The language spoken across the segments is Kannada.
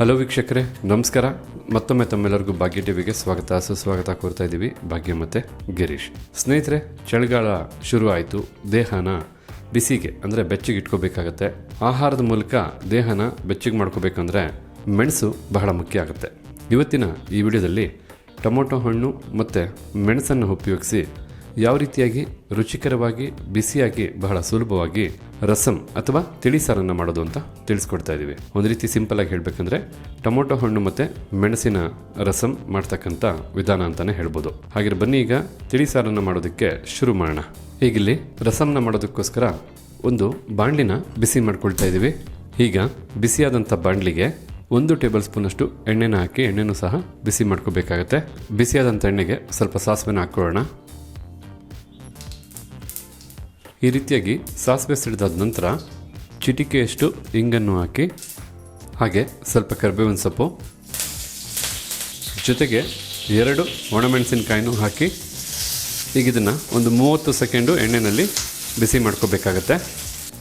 ಹಲೋ ವೀಕ್ಷಕರೇ, ನಮಸ್ಕಾರ. ಮತ್ತೊಮ್ಮೆ ತಮ್ಮೆಲ್ಲರಿಗೂ ಭಾಗ್ಯ ಟಿವಿಗೆ ಸ್ವಾಗತ. ಸುಸ್ವಾಗತ ಕೋರ್ತಾ ಇದ್ದೀವಿ ಭಾಗ್ಯ ಮತ್ತೆ ಗಿರೀಶ್. ಸ್ನೇಹಿತರೆ, ಚಳಿಗಾಲ ಶುರು ಆಯಿತು ದೇಹನ ಬಿಸಿಗೆ, ಅಂದರೆ ಬೆಚ್ಚಗೆ ಇಟ್ಕೋಬೇಕಾಗತ್ತೆ. ಆಹಾರದ ಮೂಲಕ ದೇಹನ ಬೆಚ್ಚಗೆ ಮಾಡ್ಕೋಬೇಕಂದ್ರೆ ಮೆಣಸು ಬಹಳ ಮುಖ್ಯ ಆಗುತ್ತೆ. ಇವತ್ತಿನ ಈ ವಿಡಿಯೋದಲ್ಲಿ ಟೊಮೊಟೊ ಹಣ್ಣು ಮತ್ತು ಮೆಣಸನ್ನು ಉಪಯೋಗಿಸಿ ಯಾವ ರೀತಿಯಾಗಿ, ರುಚಿಕರವಾಗಿ, ಬಿಸಿಯಾಗಿ, ಬಹಳ ಸುಲಭವಾಗಿ ರಸಂ ಅಥವಾ ತಿಳಿ ಸಾರನ್ನು ಮಾಡೋದು ಅಂತ ತಿಳಿಸ್ಕೊಡ್ತಾ ಇದ್ದೀವಿ ಒಂದು ರೀತಿ ಸಿಂಪಲ್ ಆಗಿ ಹೇಳ್ಬೇಕಂದ್ರೆ ಟೊಮೊಟೊ ಹಣ್ಣು ಮತ್ತೆ ಮೆಣಸಿನ ರಸಂ ಮಾಡ್ತಕ್ಕಂಥ ವಿಧಾನ ಅಂತಾನೆ ಹೇಳ್ಬೋದು. ಹಾಗೆ ಬನ್ನಿ ಈಗ ತಿಳಿ ಸಾರನ್ನು ಮಾಡೋದಕ್ಕೆ ಶುರು ಮಾಡೋಣ. ಈಗಿಲ್ಲಿ ರಸಂನ ಮಾಡೋದಕ್ಕೋಸ್ಕರ ಒಂದು ಬಾಣಲಿನ ಬಿಸಿ ಮಾಡ್ಕೊಳ್ತಾ ಇದ್ದೀವಿ ಈಗ ಬಿಸಿಯಾದಂಥ ಬಾಣಲಿಗೆ ಒಂದು ಟೇಬಲ್ ಸ್ಪೂನಷ್ಟು ಎಣ್ಣೆನ ಹಾಕಿ, ಎಣ್ಣೆನೂ ಸಹ ಬಿಸಿ ಮಾಡ್ಕೋಬೇಕಾಗತ್ತೆ. ಬಿಸಿಯಾದಂಥ ಎಣ್ಣೆಗೆ ಸ್ವಲ್ಪ ಸಾಸಿವೆನ ಹಾಕೊಳ್ಳೋಣ ಈ ರೀತಿಯಾಗಿ ಸಾಸಿವೆ ಸಿಡಿದಾದ ನಂತರ ಚಿಟಿಕೆಯಷ್ಟು ಇಂಗನ್ನು ಹಾಕಿ, ಹಾಗೆ ಸ್ವಲ್ಪ ಕರಿಬೇವಿನ ಸೊಪ್ಪು, ಜೊತೆಗೆ ಎರಡು ಒಣಮೆಣಸಿನಕಾಯಿನೂ ಹಾಕಿ, ಈಗ ಇದನ್ನು ಒಂದು ಮೂವತ್ತು ಸೆಕೆಂಡು ಎಣ್ಣೆಯಲ್ಲಿ ಬಿಸಿ ಮಾಡ್ಕೋಬೇಕಾಗತ್ತೆ.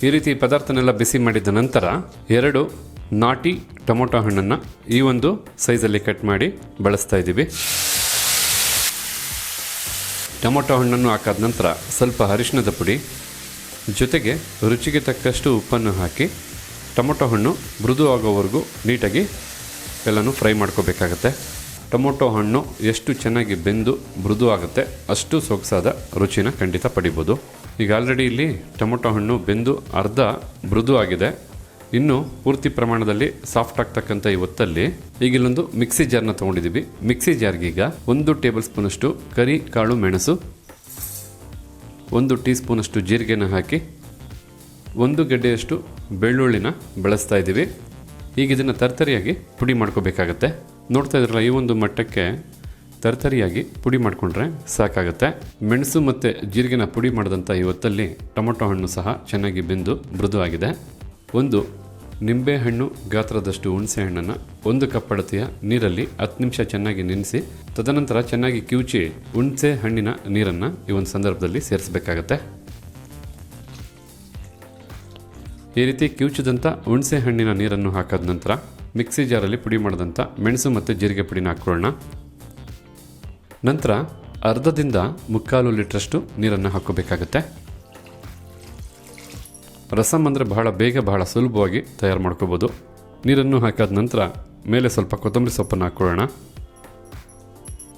ಈ ರೀತಿ ಪದಾರ್ಥನೆಲ್ಲ ಬಿಸಿ ಮಾಡಿದ ನಂತರ ಎರಡು ನಾಟಿ ಟೊಮೊಟೊ ಹಣ್ಣನ್ನು ಈ ಒಂದು ಸೈಜಲ್ಲಿ ಕಟ್ ಮಾಡಿ ಬಳಸ್ತಾ ಇದ್ದೀವಿ. ಟೊಮೊಟೊ ಹಣ್ಣನ್ನು ಹಾಕಾದ ನಂತರ ಸ್ವಲ್ಪ ಅರಿಶಿಣದ ಪುಡಿ ಜೊತೆಗೆ ರುಚಿಗೆ ತಕ್ಕಷ್ಟು ಉಪ್ಪನ್ನು ಹಾಕಿ ಟೊಮೊಟೊ ಹಣ್ಣು ಮೃದು ಆಗೋವರೆಗೂ ನೀಟಾಗಿ ಎಲ್ಲನೂ ಫ್ರೈ ಮಾಡ್ಕೋಬೇಕಾಗತ್ತೆ. ಟೊಮೊಟೊ ಹಣ್ಣು ಎಷ್ಟು ಚೆನ್ನಾಗಿ ಬೆಂದು ಮೃದು ಆಗುತ್ತೆ ಅಷ್ಟು ಸೊಗಸಾದ ರುಚಿನ ಖಂಡಿತ ಪಡಿಬೋದು. ಈಗ ಆಲ್ರೆಡಿ ಇಲ್ಲಿ ಟೊಮೊಟೊ ಹಣ್ಣು ಬೆಂದು ಅರ್ಧ ಮೃದು ಆಗಿದೆ. ಇನ್ನು ಪೂರ್ತಿ ಪ್ರಮಾಣದಲ್ಲಿ ಸಾಫ್ಟ್ ಆಗ್ತಕ್ಕಂಥ ಈ ಹೊತ್ತಲ್ಲಿ ಈಗ ಇಲ್ಲೊಂದು ಮಿಕ್ಸಿ ಜಾರ್ನ ತೊಗೊಂಡಿದ್ದೀವಿ. ಮಿಕ್ಸಿ ಜಾರ್ಗೀಗ ಒಂದು ಟೇಬಲ್ ಸ್ಪೂನಷ್ಟು ಕರಿ, ಕಾಳು, ಮೆಣಸು ಒಂದು ಟೀ ಸ್ಪೂನಷ್ಟು ಜೀರಿಗೆನ ಹಾಕಿ ಒಂದು ಗಡ್ಡೆಯಷ್ಟು ಬೆಳ್ಳುಳ್ಳಿನ ಬಳಸ್ತಾ ಇದ್ದೀವಿ. ಈಗ ಇದನ್ನು ತರ್ತರಿಯಾಗಿ ಪುಡಿ ಮಾಡ್ಕೋಬೇಕಾಗತ್ತೆ. ನೋಡ್ತಾ ಇದ್ರಲ್ಲ, ಈ ಒಂದು ಮಟ್ಟಕ್ಕೆ ತರ್ತರಿಯಾಗಿ ಪುಡಿ ಮಾಡಿಕೊಂಡ್ರೆ ಸಾಕಾಗುತ್ತೆ. ಮೆಣಸು ಮತ್ತು ಜೀರಿಗೆನ ಪುಡಿ ಮಾಡಿದಂಥ ಈ ಹೊತ್ತಲ್ಲಿ ಟೊಮೊಟೊ ಹಣ್ಣು ಸಹ ಚೆನ್ನಾಗಿ ಬೆಂದು ಮೃದುವಾಗಿದೆ. ಒಂದು ನಿಂಬೆಹಣ್ಣು ಗಾತ್ರದಷ್ಟು ಹುಣಸೆ ಹಣ್ಣನ್ನು ಒಂದು ಕಪ್ ಅಳತೆಯ ನೀರಲ್ಲಿ ಹತ್ತು ನಿಮಿಷ ಚೆನ್ನಾಗಿ ನೆನೆಸಿ, ತದನಂತರ ಚೆನ್ನಾಗಿ ಕಿವುಚಿ ಹುಣಸೆ ಹಣ್ಣಿನ ನೀರನ್ನು ಈ ಒಂದು ಸಂದರ್ಭದಲ್ಲಿ ಸೇರಿಸಬೇಕಾಗತ್ತೆ. ಈ ರೀತಿ ಕಿವುಚಿದಂಥ ಹುಣಸೆ ಹಣ್ಣಿನ ನೀರನ್ನು ಹಾಕಾದ ನಂತರ ಮಿಕ್ಸಿ ಜಾರಲ್ಲಿ ಪುಡಿ ಮಾಡಿದಂಥ ಮೆಣಸು ಮತ್ತು ಜೀರಿಗೆ ಪುಡಿನ ಹಾಕ್ಕೊಳ್ಳೋಣ ನಂತರ ಅರ್ಧದಿಂದ ಮುಕ್ಕಾಲು ಲೀಟ್ರಷ್ಟು ನೀರನ್ನು ಹಾಕೋಬೇಕಾಗತ್ತೆ ರಸಮ್ ಅಂದರೆ ಬಹಳ ಬೇಗ, ಬಹಳ ಸುಲಭವಾಗಿ ತಯಾರು ಮಾಡ್ಕೋಬೋದು. ನೀರನ್ನು ಹಾಕಾದ ನಂತರ ಮೇಲೆ ಸ್ವಲ್ಪ ಕೊತ್ತಂಬರಿ ಸೊಪ್ಪನ್ನು ಹಾಕ್ಕೊಳ್ಳೋಣ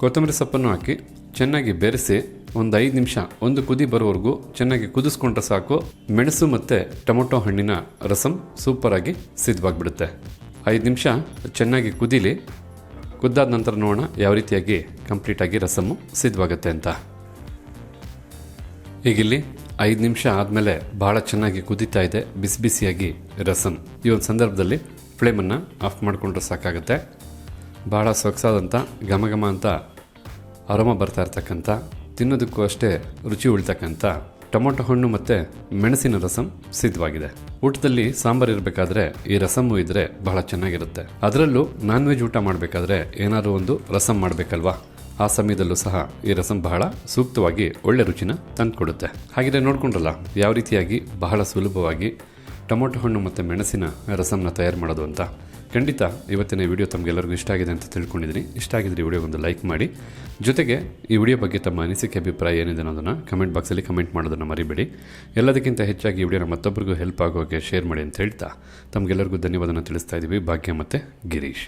ಕೊತ್ತಂಬರಿ ಸೊಪ್ಪನ್ನು ಹಾಕಿ ಚೆನ್ನಾಗಿ ಬೆರೆಸಿ ಒಂದು ಐದು ನಿಮಿಷ, ಒಂದು ಕುದಿ ಬರೋವರೆಗೂ ಚೆನ್ನಾಗಿ ಕುದಿಸ್ಕೊಂಡ್ರೆ ಸಾಕು. ಮೆಣಸು ಮತ್ತು ಟೊಮೊಟೊ ಹಣ್ಣಿನ ರಸಮ್ ಸೂಪರಾಗಿ ಸಿದ್ಧವಾಗಿಬಿಡುತ್ತೆ. ಐದು ನಿಮಿಷ ಚೆನ್ನಾಗಿ ಕುದೀಲಿ. ಕುದ್ದಾದ ನಂತರ ನೋಡೋಣ ಯಾವ ರೀತಿಯಾಗಿ ಕಂಪ್ಲೀಟಾಗಿ ರಸಮು ಸಿದ್ಧವಾಗುತ್ತೆ ಅಂತ. ಈಗಿಲ್ಲಿ ಐದು ನಿಮಿಷ ಆದಮೇಲೆ ಭಾಳ ಚೆನ್ನಾಗಿ ಕುದಿತಾ ಇದೆ, ಬಿಸಿ ಬಿಸಿಯಾಗಿ ರಸಮ್ ಈ ಒಂದು ಸಂದರ್ಭದಲ್ಲಿ ಫ್ಲೇಮನ್ನು ಆಫ್ ಮಾಡಿಕೊಂಡ್ರೆ ಸಾಕಾಗುತ್ತೆ. ಭಾಳ ಸೊಗಸಾದಂಥ ಘಮ ಘಮ ಅಂತ ಅರೋಮ ಬರ್ತಾ ಇರ್ತಕ್ಕಂಥ, ತಿನ್ನೋದಕ್ಕೂ ಅಷ್ಟೇ ರುಚಿ ಉಳಿತಕ್ಕಂಥ ಟೊಮೊಟೊ ಹಣ್ಣು ಮತ್ತು ಮೆಣಸಿನ ರಸಂ ಸಿದ್ಧವಾಗಿದೆ. ಊಟದಲ್ಲಿ ಸಾಂಬಾರು ಇರಬೇಕಾದ್ರೆ ಈ ರಸಮ್ಮು ಇದ್ರೆ ಬಹಳ ಚೆನ್ನಾಗಿರುತ್ತೆ. ಅದರಲ್ಲೂ ನಾನ್ ವೆಜ್ ಊಟ ಮಾಡಬೇಕಾದ್ರೆ ಏನಾದರೂ ಒಂದು ರಸಂ ಮಾಡಬೇಕಲ್ವಾ? ಆ ಸಮಯದಲ್ಲೂ ಸಹ ಈ ರಸಂ ಬಹಳ ಸೂಕ್ತವಾಗಿ ಒಳ್ಳೆ ರುಚಿನ ತಂದುಕೊಡುತ್ತೆ. ಹಾಗಿದ್ರೆ ನೋಡಿಕೊಂಡ್ರಲ್ಲ, ಯಾವ ರೀತಿಯಾಗಿ ಬಹಳ ಸುಲಭವಾಗಿ ಟೊಮೊಟೊ ಹಣ್ಣು ಮತ್ತು ಮೆಣಸಿನ ರಸಂನ ತಯಾರು ಮಾಡೋದು ಅಂತ. ಖಂಡಿತ ಇವತ್ತಿನ ವಿಡಿಯೋ ತಮಗೆಲ್ಲರಿಗೂ ಇಷ್ಟ ಆಗಿದೆ ಅಂತ ತಿಳ್ಕೊಂಡಿದ್ದೀನಿ. ಇಷ್ಟ ಆಗಿದ್ರೆ ವಿಡಿಯೋ ಒಂದು ಲೈಕ್ ಮಾಡಿ. ಜೊತೆಗೆ ಈ ವಿಡಿಯೋ ಬಗ್ಗೆ ತಮ್ಮ ಅನಿಸಿಕೆ, ಅಭಿಪ್ರಾಯ ಏನಿದೆ ಅನ್ನೋದನ್ನು ಕಮೆಂಟ್ ಬಾಕ್ಸಲ್ಲಿ ಕಮೆಂಟ್ ಮಾಡೋದನ್ನು ಮರಿಬೇಡಿ. ಎಲ್ಲದಕ್ಕಿಂತ ಹೆಚ್ಚಾಗಿ ಈ ವಿಡಿಯೋನ ಮತ್ತೊಬ್ಬರಿಗೂ ಹೆಲ್ಪ್ ಆಗೋಕ್ಕೆ ಶೇರ್ ಮಾಡಿ ಅಂತ ಹೇಳ್ತಾ ತಮಗೆಲ್ಲರಿಗೂ ಧನ್ಯವಾದನ ತಿಳಿಸ್ತಾ ಇದ್ದೀವಿ. ಭಾಗ್ಯ ಮತ್ತು ಗಿರೀಶ್.